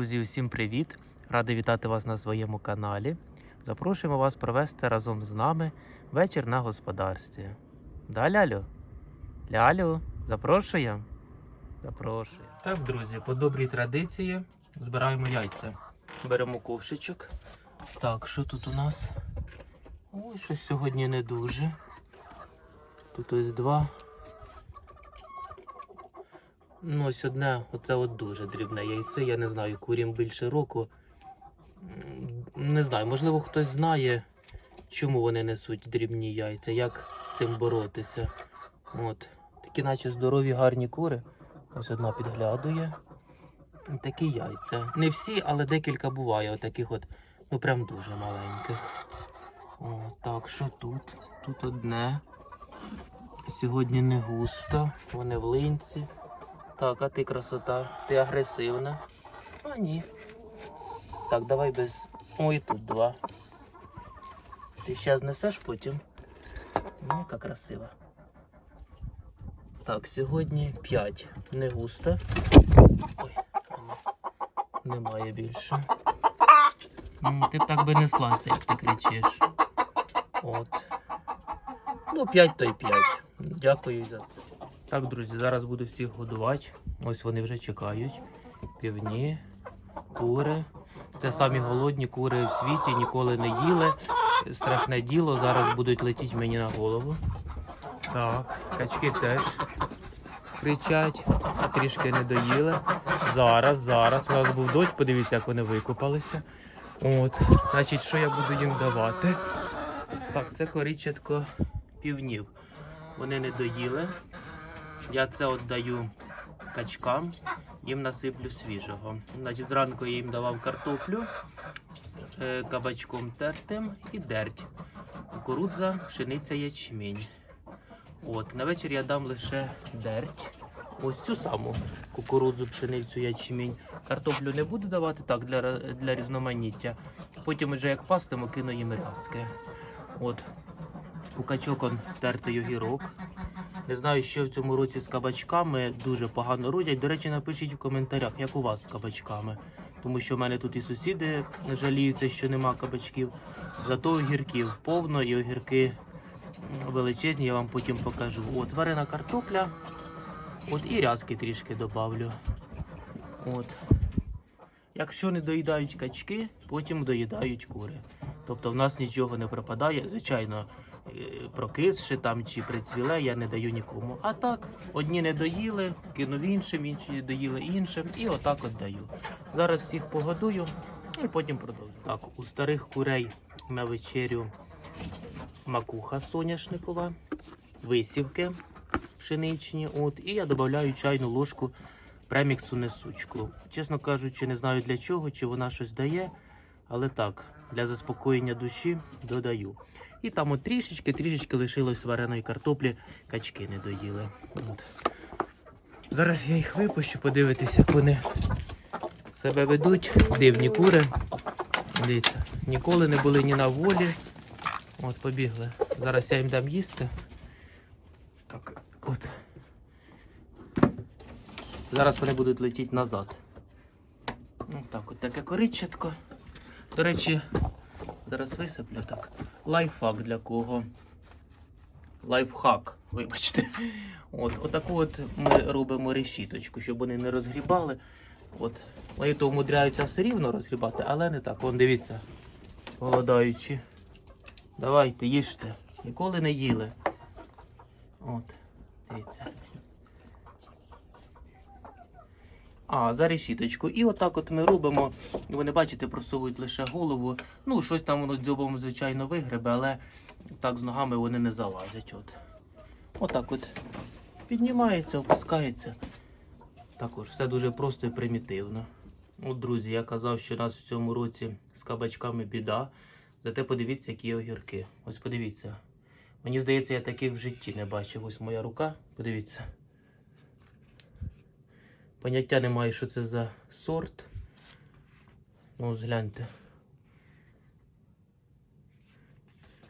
Друзі, усім привіт! Радий вітати вас на своєму каналі. Запрошуємо вас провести разом з нами вечір на господарстві. Да, Лялю? Лялю, запрошуємо? Запрошую. Так, друзі, по добрій традиції збираємо яйця. Беремо ковшичок. Так, що тут у нас? Ой, щось сьогодні не дуже. Тут ось два. Ну, ось одне, оце от дуже дрібне яйце. Я не знаю, курім більше року. Не знаю, можливо, хтось знає, чому вони несуть дрібні яйця, як з цим боротися. От. Такі, наче здорові, гарні кури. Ось одна підглядує. Такі яйця. Не всі, але декілька буває, отаких от, ну прям дуже маленьких. О, так, що тут? Тут одне. Сьогодні не густо, вони в линці. Так, а ти красота, ти агресивна. А ні. Так, давай без. Ой, тут два. Ти ще знесеш потім. Ну, яка красива. Так, сьогодні 5. Не густо. Ой, немає більше. Ти б так би неслася, як ти кричиш. От. Ну, 5 то й 5. Дякую за це. Так, друзі, зараз буду всіх годувати. Ось вони вже чекають. Півні, кури. Це самі голодні кури в світі, ніколи не їли. Страшне діло, зараз будуть летіти мені на голову. Так, качки теж кричать, трішки не доїли. Зараз, зараз. У нас був дощ, подивіться, як вони викопалися. От, значить, що я буду їм давати? Так, це корічатко півнів. Вони не доїли. Я це віддаю качкам, їм насиплю свіжого. Значить, зранку я їм давав картоплю з е, кабачком тертим і дерть. Кукурудза, пшениця, ячмінь. От, на вечір я дам лише дерть. Ось цю саму кукурудзу, пшеницю, ячмінь. Картоплю не буду давати так для, для різноманіття. Потім вже як пастиму, кину їм рязки. От. У качок он тертий огірок. Не знаю, що в цьому році з кабачками дуже погано родять. До речі, напишіть в коментарях, як у вас з кабачками. Тому що в мене тут і сусіди жаліються, що нема кабачків. Зато огірків повно і огірки величезні, я вам потім покажу. От варена картопля. От і рязки трішки добавлю. От. Якщо не доїдають качки, потім доїдають кури. Тобто в нас нічого не пропадає. Звичайно, прокисши там чи прицвіле, я не даю нікому. А так, одні не доїли, кинув іншим, інші доїли іншим, і отак от даю. Зараз всіх погодую і потім продовжу. Так, у старих курей на вечерю макуха соняшникова, висівки пшеничні. От, і я додаю чайну ложку преміксу несучку. Чесно кажучи, не знаю для чого, чи вона щось дає, але так, для заспокоєння душі додаю. І там от трішечки, трішечки лишилось вареної картоплі, качки не доїли. От. Зараз я їх випущу, подивитися, як вони себе ведуть. Дивні кури. Дивіться, ніколи не були ні на волі. От, побігли. Зараз я їм дам їсти. Так, от. Зараз вони будуть летіти назад. Ну так, от таке коричатко. До речі, зараз висиплю так. Лайфхак для кого? Лайфхак, вибачте. От, отаку от ми робимо решіточку, щоб вони не розгрібали. От. Вони то умудряються все рівно розгрібати, але не так. Вон дивіться, голодаючи. Давайте, їжте. Ніколи не їли. От, дивіться. А, за решіточку. І отак от ми робимо. Вони, бачите, просовують лише голову. Ну, щось там воно дзьобом, звичайно, вигребе, але так з ногами вони не залазять. От. Отак от піднімається, опускається. Також все дуже просто і примітивно. От, друзі, я казав, що у нас в цьому році з кабачками біда. Зате подивіться, які огірки. Ось подивіться. Мені здається, я таких в житті не бачив. Ось моя рука. Подивіться. Поняття немає, що це за сорт. Ну, ось.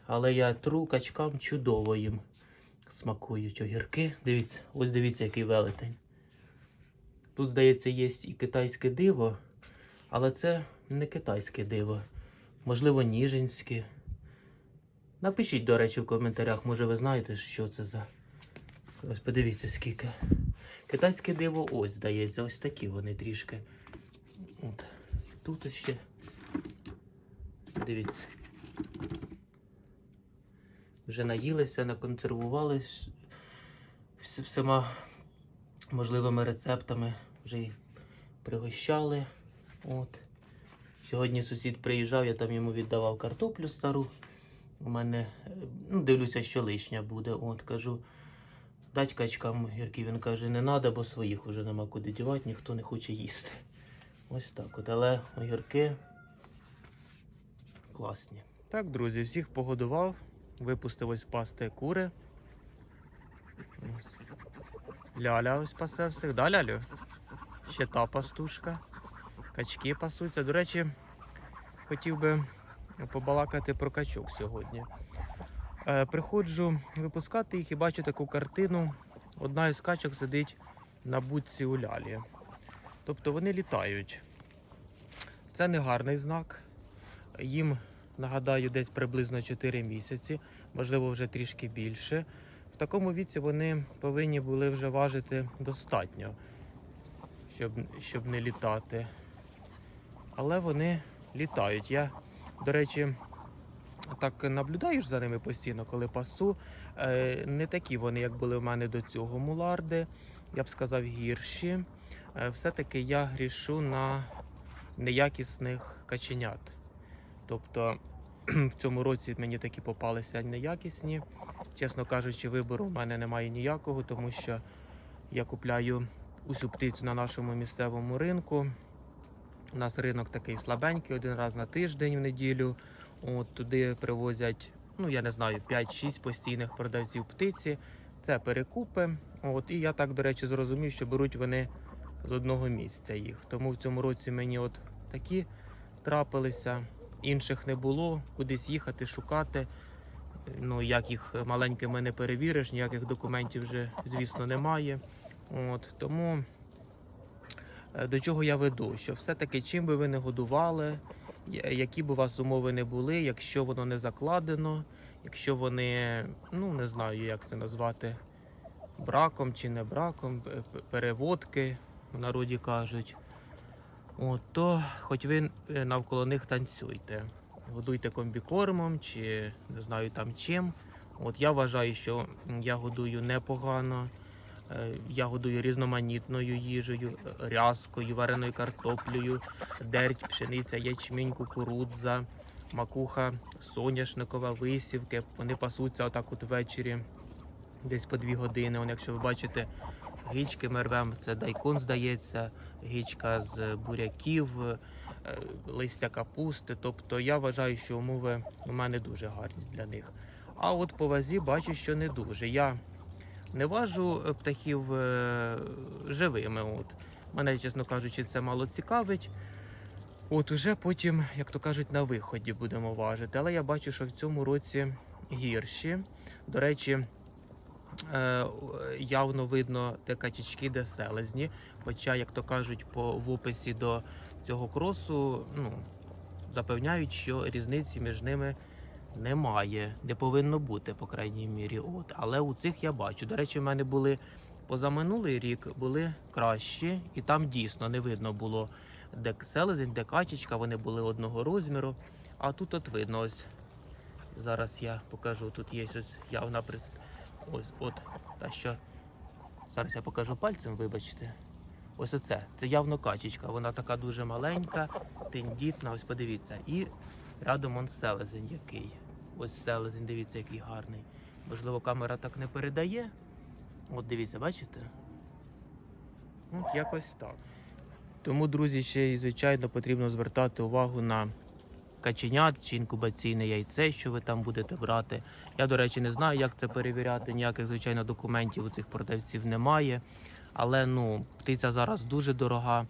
Але я тру качкам чудово їм смакують огірки. Дивіться, ось дивіться, який велетень. Тут, здається, є і китайське диво, Але це не китайське диво. Можливо, ніжинське. Напишіть, до речі, в коментарях, може ви знаєте, що це за. Ось подивіться скільки. Китайське диво ось здається, ось такі вони трішки. От. Тут ще. Дивіться. Вже наїлися, наконсервувались всіма можливими рецептами. Вже їх пригощали. От. Сьогодні сусід приїжджав, я там йому віддавав картоплю стару. У мене, е, ну, дивлюся, що лишня буде. От, кажу, дать качкам гірки. Він каже, не треба, бо своїх уже нема куди дівати, ніхто не хоче їсти. Ось так от. Але огірки класні. Так, друзі, всіх погодував. Випустив ось пасти кури. Ляля ось пасе всіх. Да, лялю? Ще та пастушка. Качки пасуться. До речі, хотів би побалакати про качок сьогодні. Е, приходжу випускати їх і бачу таку картину. Одна із качок сидить на будці у лялі. Тобто вони літають. Це не гарний знак. Їм, нагадаю, десь приблизно 4 місяці, можливо, вже трішки більше. В такому віці вони повинні були вже важити достатньо, щоб, щоб не літати. Але вони літають. Я, до речі, так наблюдаю за ними постійно, коли пасу. Е, Не такі вони, як були в мене до цього муларди, я б сказав, гірші. Е, Все-таки я грішу на неякісних каченят. Тобто в цьому році мені такі попалися неякісні. Чесно кажучи, вибору в мене немає ніякого, тому що я купляю усю птицю на нашому місцевому ринку. У нас ринок такий слабенький, один раз на тиждень в неділю. От туди привозять, ну я не знаю, 5-6 постійних продавців птиці. Це перекупи. От, і я так, до речі, зрозумів, що беруть вони з одного місця їх. Тому в цьому році мені от такі трапилися. Інших не було, кудись їхати, шукати. Ну, як їх маленькими не перевіриш, ніяких документів вже, звісно, немає. От, тому е, до чого я веду? Що все-таки чим би ви не годували, які б у вас умови не були, якщо воно не закладено, якщо вони, ну не знаю, як це назвати, браком чи не браком, переводки, в народі кажуть. От, то хоч ви е, навколо них танцюйте. Годуйте комбікормом чи не знаю там чим. От я вважаю, що я годую непогано. Е, Я годую різноманітною їжею, рязкою, вареною картоплею, дерть, пшениця, ячмінь, кукурудза, макуха, соняшникова, висівки. Вони пасуться отак от ввечері, десь по дві години. Он, якщо ви бачите, гички ми рвемо, це дайкон здається, гичка з буряків, е, листя капусти. Тобто я вважаю, що умови у мене дуже гарні для них. А от по вазі бачу, що не дуже. Я не важу е, птахів е, живими. От. Мене, чесно кажучи, це мало цікавить. От уже потім, як то кажуть, на виході будемо важити. Але я бачу, що в цьому році гірші. До речі, е, явно видно, де качечки, де селезні. Хоча, як то кажуть, по в описі до цього кросу, ну, запевняють, що різниці між ними немає, не повинно бути, по крайній мірі. От. Але у цих я бачу. До речі, в мене були позаминулий рік були кращі, і там дійсно не видно було, де селезень, де качечка, вони були одного розміру. А тут от видно, ось зараз я покажу. Тут є ось явна прист... Ось, от, та що. Зараз я покажу пальцем, вибачте. Ось оце. Це явно качечка. Вона така дуже маленька, тендітна. Ось подивіться. І рядом он селезень який. Ось селезень, дивіться, який гарний. Можливо, камера так не передає. От дивіться, бачите? От якось так. Тому, друзі, ще й звичайно потрібно звертати увагу на каченят чи інкубаційне яйце, що ви там будете брати. Я, до речі, не знаю, як це перевіряти. Ніяких, звичайно, документів у цих продавців немає. Але ну, птиця зараз дуже дорога.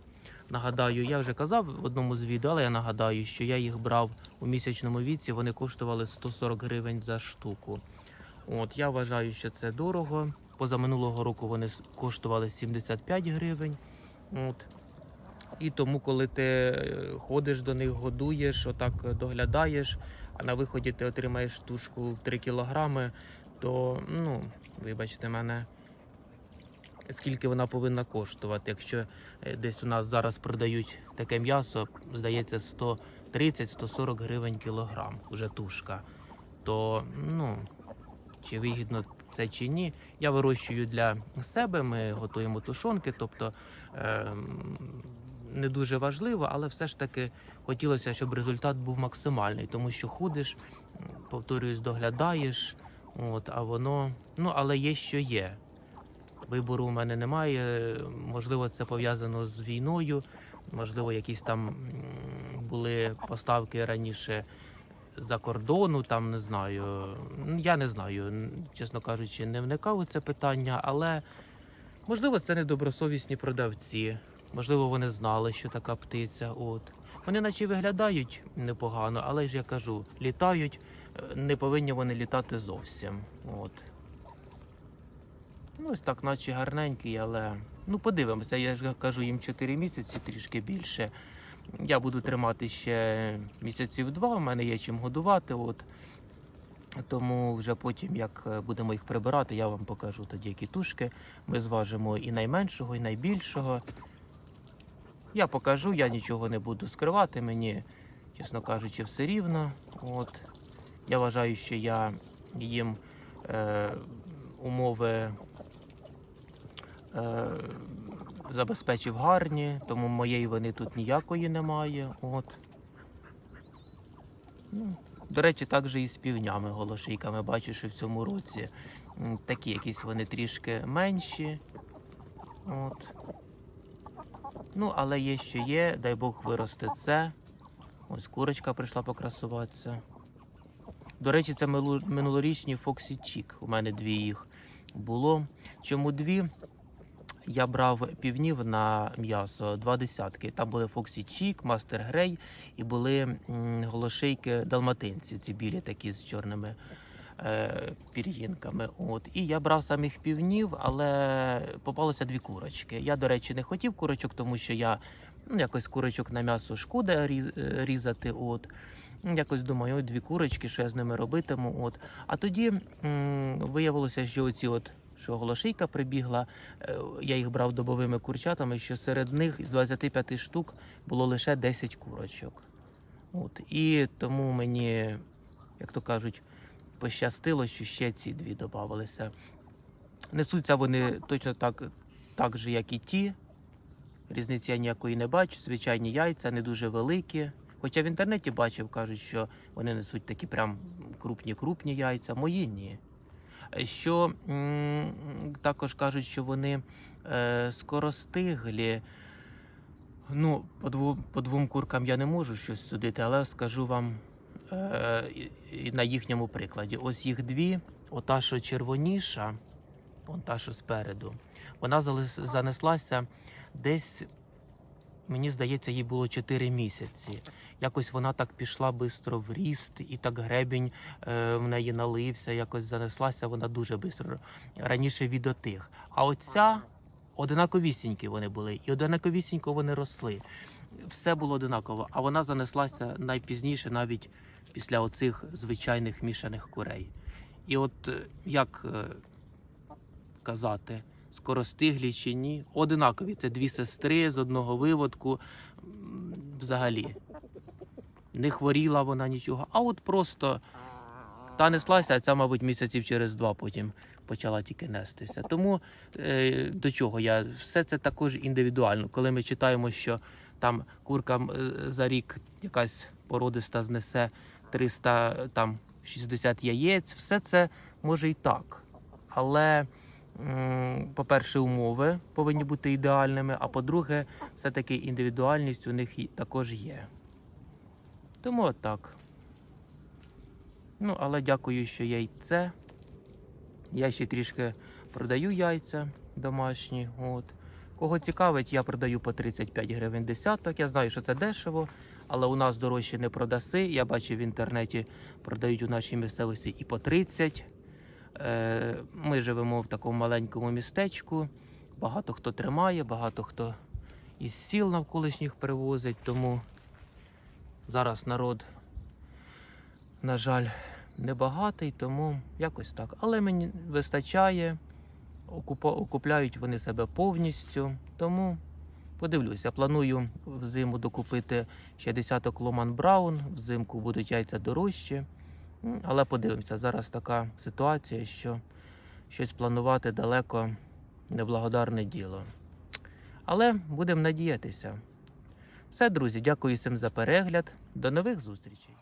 Нагадаю, я вже казав в одному з відео, але я нагадаю, що я їх брав у місячному віці, вони коштували 140 гривень за штуку. От, я вважаю, що це дорого. Позаминулого року вони коштували 75 гривень. От. І тому, коли ти е, ходиш до них, годуєш, отак доглядаєш, а на виході ти отримаєш тушку 3 кілограми, то, ну, вибачте мене, скільки вона повинна коштувати. Якщо е, десь у нас зараз продають таке м'ясо, здається, 130-140 гривень кілограм, уже тушка, то, ну, чи вигідно це чи ні. Я вирощую для себе, ми готуємо тушонки, тобто ем, не дуже важливо, але все ж таки хотілося, щоб результат був максимальний, тому що худиш, м, повторююсь, доглядаєш, от, а воно, ну, але є, що є. Вибору у мене немає. Можливо, це пов'язано з війною, можливо, якісь там були поставки раніше за кордону, там не знаю. Я не знаю, чесно кажучи, не вникав у це питання, але можливо, це недобросовісні продавці. Можливо, вони знали, що така птиця. От вони, наче виглядають непогано, але ж я кажу, літають, е, не повинні вони літати зовсім. От. Ну, ось так, наче гарненький, але ну подивимося. Я ж кажу, їм 4 місяці, трішки більше. Я буду тримати ще місяців два. У мене є чим годувати. От. Тому вже потім, як е, будемо їх прибирати, я вам покажу тоді, які тушки. Ми зважимо і найменшого, і найбільшого. Я покажу, я нічого не буду скривати. Мені, чесно кажучи, все рівно. От. Я вважаю, що я їм е, умови е, забезпечив гарні, тому моєї вини тут ніякої немає. От. Ну, до речі, так же і з півнями голошийками. Бачу, що в цьому році такі якісь вони трішки менші. От. Ну, але є, що є, дай Бог виросте це. Ось курочка прийшла покрасуватися. До речі, це минулорічні Фоксі Чік. У мене дві їх було. Чому дві? Я брав півнів на м'ясо, два десятки. Там були Фоксі Чік, Мастер Грей і були голошейки далматинці, ці білі такі з чорними е, пір'їнками. От. І я брав самих півнів, але попалося дві курочки. Я, до речі, не хотів курочок, тому що я ну, якось курочок на м'ясо шкода е, різати. От. Якось думаю, ой, дві курочки, що я з ними робитиму. От. А тоді м, виявилося, що оці от. Що голошийка прибігла, е, я їх брав добовими курчатами, що серед них з 25 штук було лише 10 курочок. От. І тому мені, як то кажуть, пощастило, що ще ці дві додавалися. Несуться вони точно так, так же, як і ті. Різниці я ніякої не бачу. Звичайні яйця, не дуже великі. Хоча в інтернеті бачив, кажуть, що вони несуть такі прям крупні-крупні яйця. Мої ні. Що також кажуть, що вони е, скоростиглі. Ну, по, дву, по двом куркам я не можу щось судити, але скажу вам е, на їхньому прикладі. Ось їх дві, ота, що червоніша, вон та, що спереду, вона занеслася десь, мені здається, їй було 4 місяці. Якось вона так пішла швидко в ріст, і так гребінь е, в неї налився, якось занеслася вона дуже швидко. Раніше від отих. А оця одинаковісінькі вони були, і одинаковісінько вони росли. Все було одинаково, а вона занеслася найпізніше, навіть після оцих звичайних мішаних курей. І от е, як е, казати, скоростиглі чи ні, одинакові. Це дві сестри з одного виводку. Взагалі. Не хворіла вона нічого, а от просто та неслася, а ця, мабуть, місяців через два потім почала тільки нестися. Тому е, до чого я все це також індивідуально. Коли ми читаємо, що там курка е, за рік якась породиста знесе 300 там 60 яєць, все це може і так. Але, по-перше, умови повинні бути ідеальними, а по-друге, все-таки індивідуальність у них також є. Тому отак. Ну, але дякую, що є й це. Я ще трішки продаю яйця домашні. От. Кого цікавить, я продаю по 35 гривень десяток. Я знаю, що це дешево, але у нас дорожче не продаси. Я бачив в інтернеті, продають у нашій місцевості і по 30. Е, Ми живемо в такому маленькому містечку. Багато хто тримає, багато хто із сіл навколишніх привозять, тому зараз народ, на жаль, небагатий, тому якось так. Але мені вистачає, окупляють вони себе повністю, тому подивлюся. Планую взиму докупити ще десяток Ломан Браун, взимку будуть яйця дорожчі. Але подивимося, зараз така ситуація, що щось планувати далеко неблагодарне діло. Але будемо надіятися. Все, друзі, дякую всім за перегляд. До нових зустрічей.